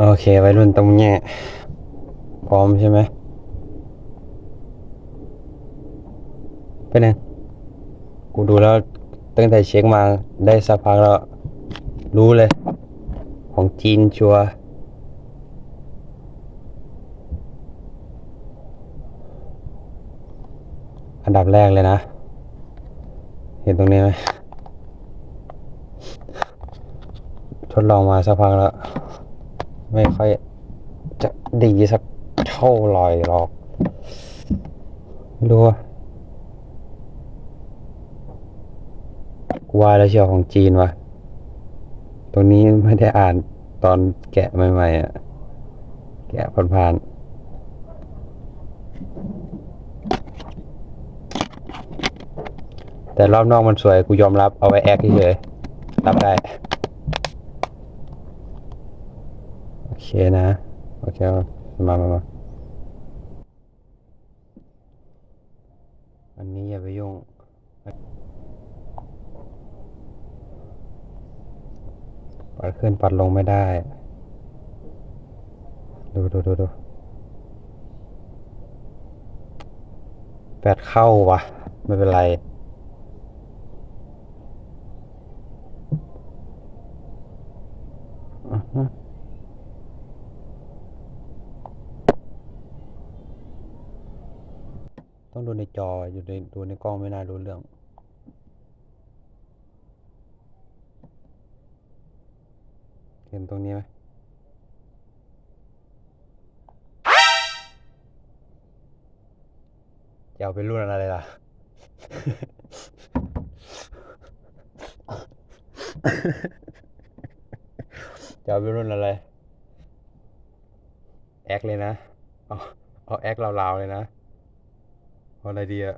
โอเควัยรุ่นตรงแง่พร้อมใช่ไหมเป็นกูดูแล้วตั้งแต่เช็คมาได้สักพักแล้ว รู้เลย ของจีนชัวอันดับแรกเลยนะ เห็นตรงนี้ไหมทดลองมาสักพักแล้ว ไม่ค่อยจะดีสักเท่าไหร่หรอกรัว่ากูว่าแล้วเชียวของจีนวะตรงนี้ไม่ได้อ่านตอนแกะใหม่ๆอะ แกะผ่านๆ แต่รอบนอกมันสวยกูยอมรับเอาไว้แอคเฉยๆรับได้ โอ เคนะ โอเค มามามาอันนี้อย่าไปยุ่ง ปัดขึ้นปัดลงไม่ได้ ดูดูดูดูแปดเข้าวะไม่เป็นไร อือฮึต้องดูในจอ อยู่ ในดูในกล้องไม่น่ารู้เรื่องเห็นตรงนี้ไหมจะเอาเป็นรุ่นอะไรล่ะ จะเอาเป็นรุ่นอะไร แอคเลยนะ เอาเอาแอคลาวๆเลยนะ เอาอะไรดีอะ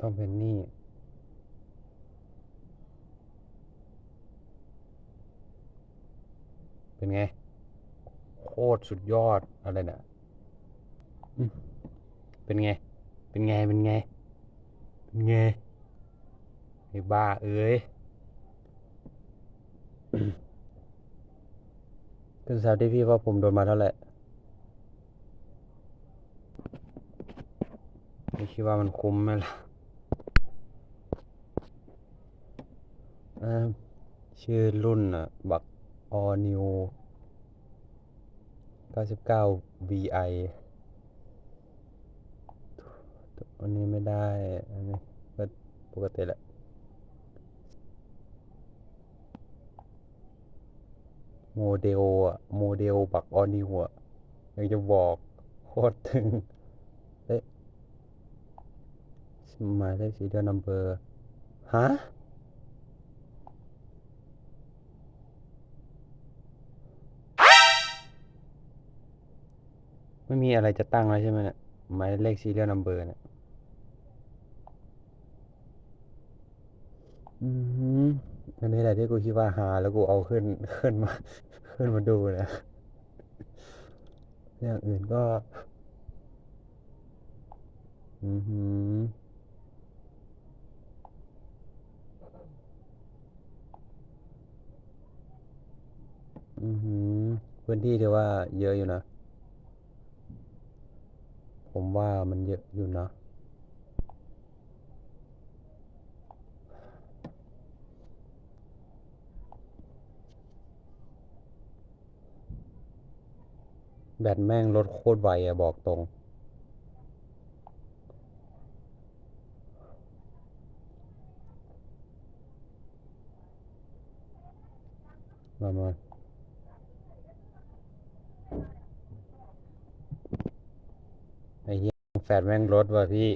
ต้องเป็นนี่เป็นไง โคตรสุดยอดอะไรเนี่ยเป็นไง เป็นไง เป็นไง เป็นไงไอ้บ้าเอ้ยคุณสาวที่พี่ว่าผมโดนมาเท่าไหร่ไม่คิดว่ามันคุ้มไหมล่ะ ชื่อรุ่นอะ บัก All New 99 VI อันนี้ไม่ได้ อันนี้ก็ปกติแหละโมเดลอะโมเดลบักออนิวอะยากจะบอกโคตรถึงเอ๊ะหมายเลขสีเดียวนัมเบอร์ ฮะ ไม่มีอะไรจะตั้งแล้วใช่ไหมเนี่ยหมายเลขซีเรียลนัมเบอร์เนี่ยอืมอันนี้แหละที่กูคิดว่าหาแล้วกูเอาขึ้นขึ้นมา ขึ้นมาดูนะอย่างอื่นก็ อือหืออือหือพื้นที่ถือว่าเยอะอยู่นะ ผมว่ามันเยอะอยู่นะ แบตแม่งลดโคตรไวอะบอกตรงมามาไอ้เหี้ยแฟดแม่งลดว่ะพี่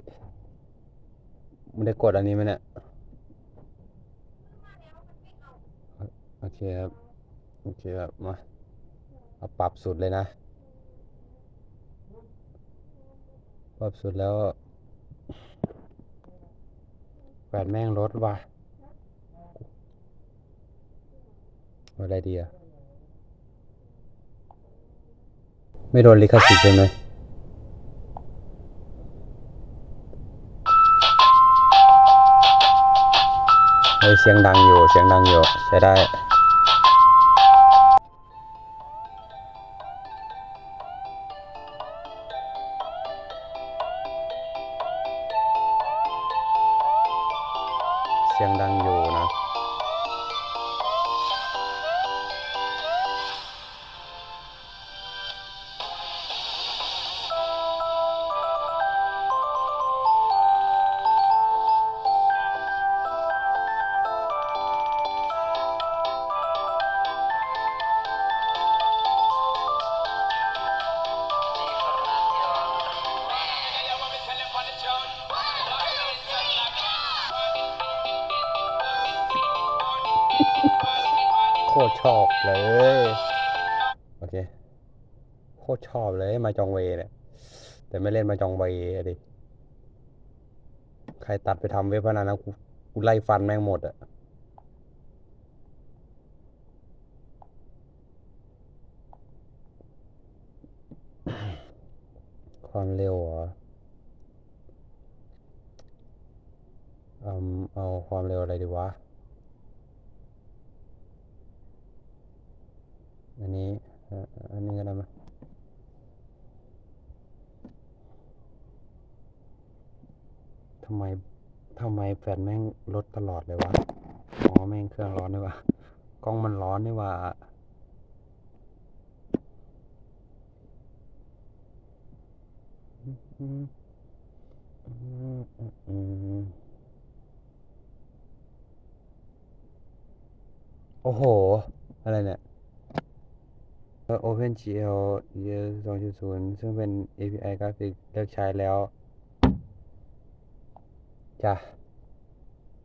มึงได้กดอันนี้ไหมเนี่ยโอเคครับ โอเคครับ มาเอาปรับสุดเลยนะ ปรับสุดแล้วแฟดแม่งลดว่ะอะไรดีอะไม่โดนลิขสิทธิ์ใช่ไหม เสียงดังอยู่เสียงดังอยู่ใช้ได้ อบเลย โอเค โคตรชอบเลยมาจองเวเนี่ย แต่ไม่เล่นมาจองเวดิ ใครตัดไปทำเว็บพนันนะกูกูไล่ฟันแม่งหมดอะความเร็วเหรออเอาความเร็วอะไรดีวะ อันนี้อันนี้ก็ได้มั้ยทำไมทำไมแฟลชแม่งลดตลอดเลยวะ อ๋อ แม่งเครื่องร้อนนี่วะกล้องมันร้อนนี่วะอืมอืมอืมโอ้โห อะไรเนี่ย OpenGL เย2.0 ซึ่งเป็น API กราฟิกเลิกใช้แล้ว จ้ะ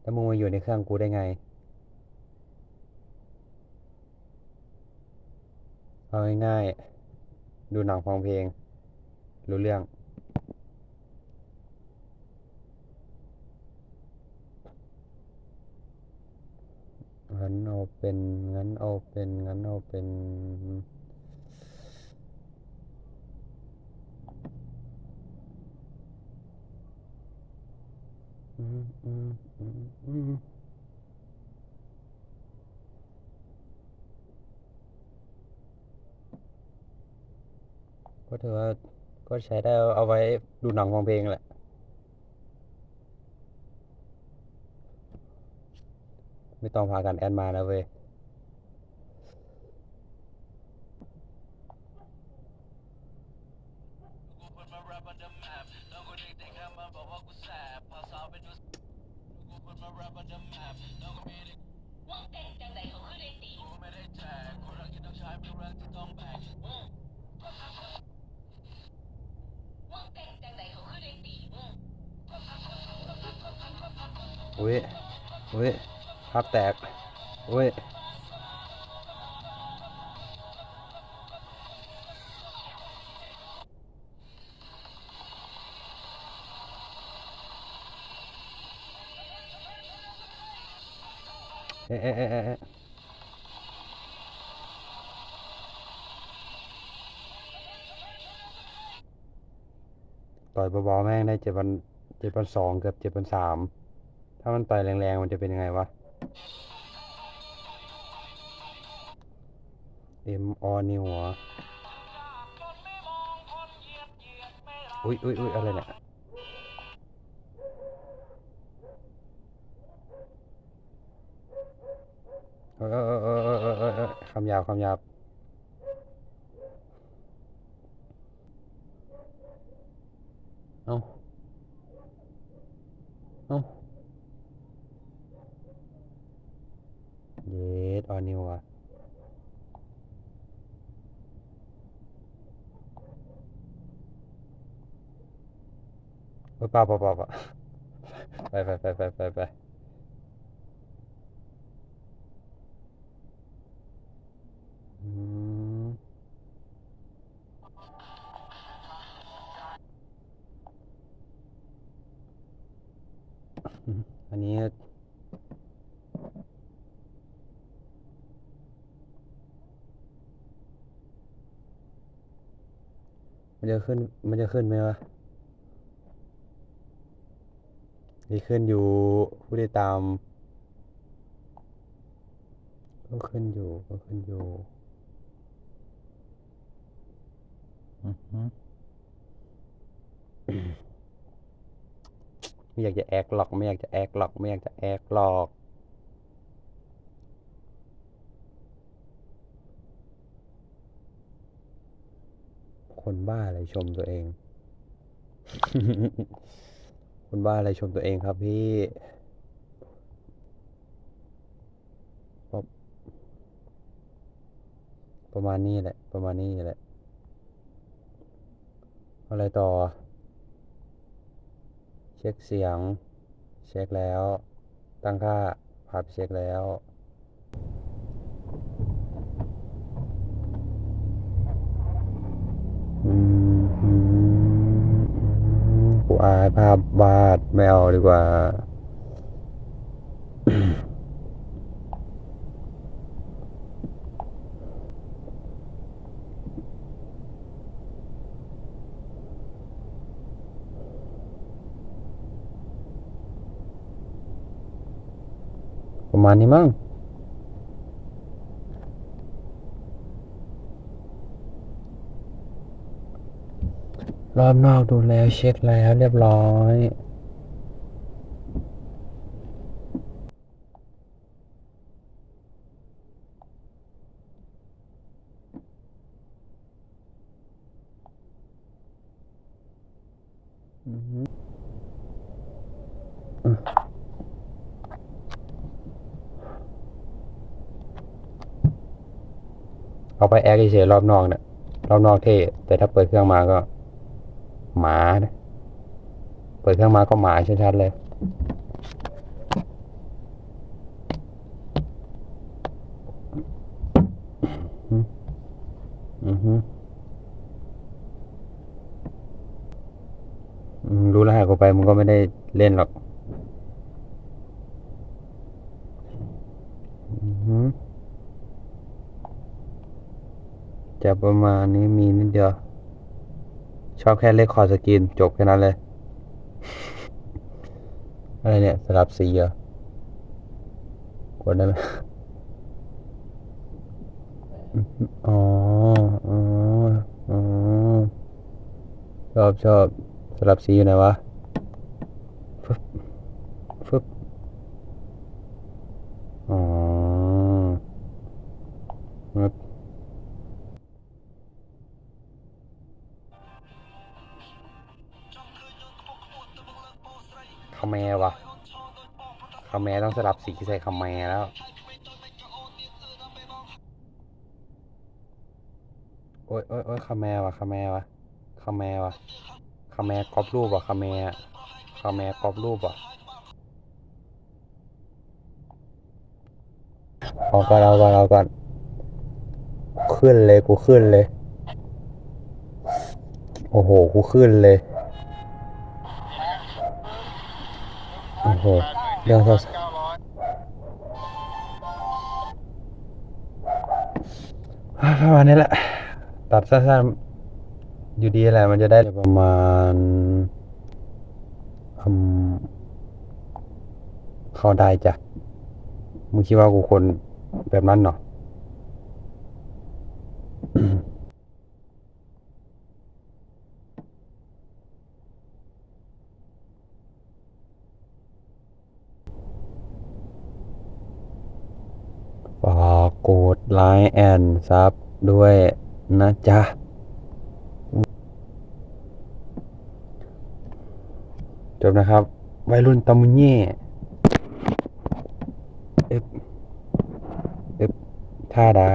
แล้วมึงมาอยู่ในเครื่องกูได้ไง เอาง่ายๆ ดูหนังฟังเพลง รู้เรื่อง งั้นเอาเป็น งั้นเอาเป็น งั้นเอาเป็น อืมอืมอืมอืม ก็ถือว่าก็ใช้ได้เอาไว้ดูหนังฟังเพลงแหละ ไม่ต้องพากันแอดมานะเว้ย อุ้ยอุ้ยภาพแตกอุ้ยเอ๊ะเอ๊ะเอ๊ะเอ๊ะต่อยเบาๆแม่งได้เจ็ดพันเจ็ดพันสองเกือบเจ็ดพันสาม ถ้ามันต่อยแรงๆ มันจะเป็นยังไงวะ M all new เหรออุ้ยอุ้ยอุ้ยอะไรเนี่ยเออเออเออเออเออเออคำหยาบคำหยาบเอาเอา เยสออนิวอะเออเปล่าปล่าป่าปล่าไปไปไปไปไปไปอืมอันนี้ มันจะขึ้น มันจะขึ้นไหมวะนี่ขึ้นอยู่ผู้ติดตาม ก็ขึ้นอยู่ก็ขึ้นอยู่อือฮึไม่อยากจะแอกหรอกไม่อยากจะแอกหรอกไม่อยากจะแอกหรอก คนบ้าอะไรชมตัวเอง คนบ้าอะไรชมตัวเองครับพี่ประประมาณนี้แหละ ประมาณนี้แหละ อะไรต่อ เช็คเสียง เช็คแล้ว ตั้งค่าภาพเช็คแล้ว ภาพวาดไม่เอาดีกว่า ประมาณนี้มั้ง รอบนอกดูแล้วเช็คแล้วเรียบร้อย อือเอาไปแอคเฉยรอบนอกเนี่ยรอบนอกเท่แต่ถ้าเปิดเครื่องมาก็ หมานะเปิดเครื่องมาก็หมาชัดๆเลย อือฮึมรู้รหัสกูไปมึงก็ไม่ได้เล่นหรอกอือฮึจะประมาณนี้มีนิดเดียว ชอบแค่เลขคอร์สกินจบแค่นั้นเลย อะไรเนี่ย สลับสีเหรอกดได้ไหมอ๋อ อ๋อ ชอบชอบสลับสีอยู่ไหนวะ สลับสีใส่คาแมแล้ว โอ้ยโอ้ยโอ้ยคาแมวะคาแมวะคาแมวะคาแมกรอบรูปวะคาแมคาแมกรอบรูปวะเอาก่อนเอาก่อนเอาก่อนขึ้นเลยกูขึ้นเลย โอ้โหกูขึ้นเลย โอ้โหเรื่องเศร้า ประมาณนี้แหละ ตัดสั้นๆอยู่ดีแหละมันจะได้ประมาณอมเข้าได้จ้ะมึงคิดว่ากูคนแบบนั้นเนาะ ฝากกด ไลน์แอนซับด้วยนะจ๊ะ จบนะครับ วัยรุ่นตะมุเย่เอฟเอฟท่าดา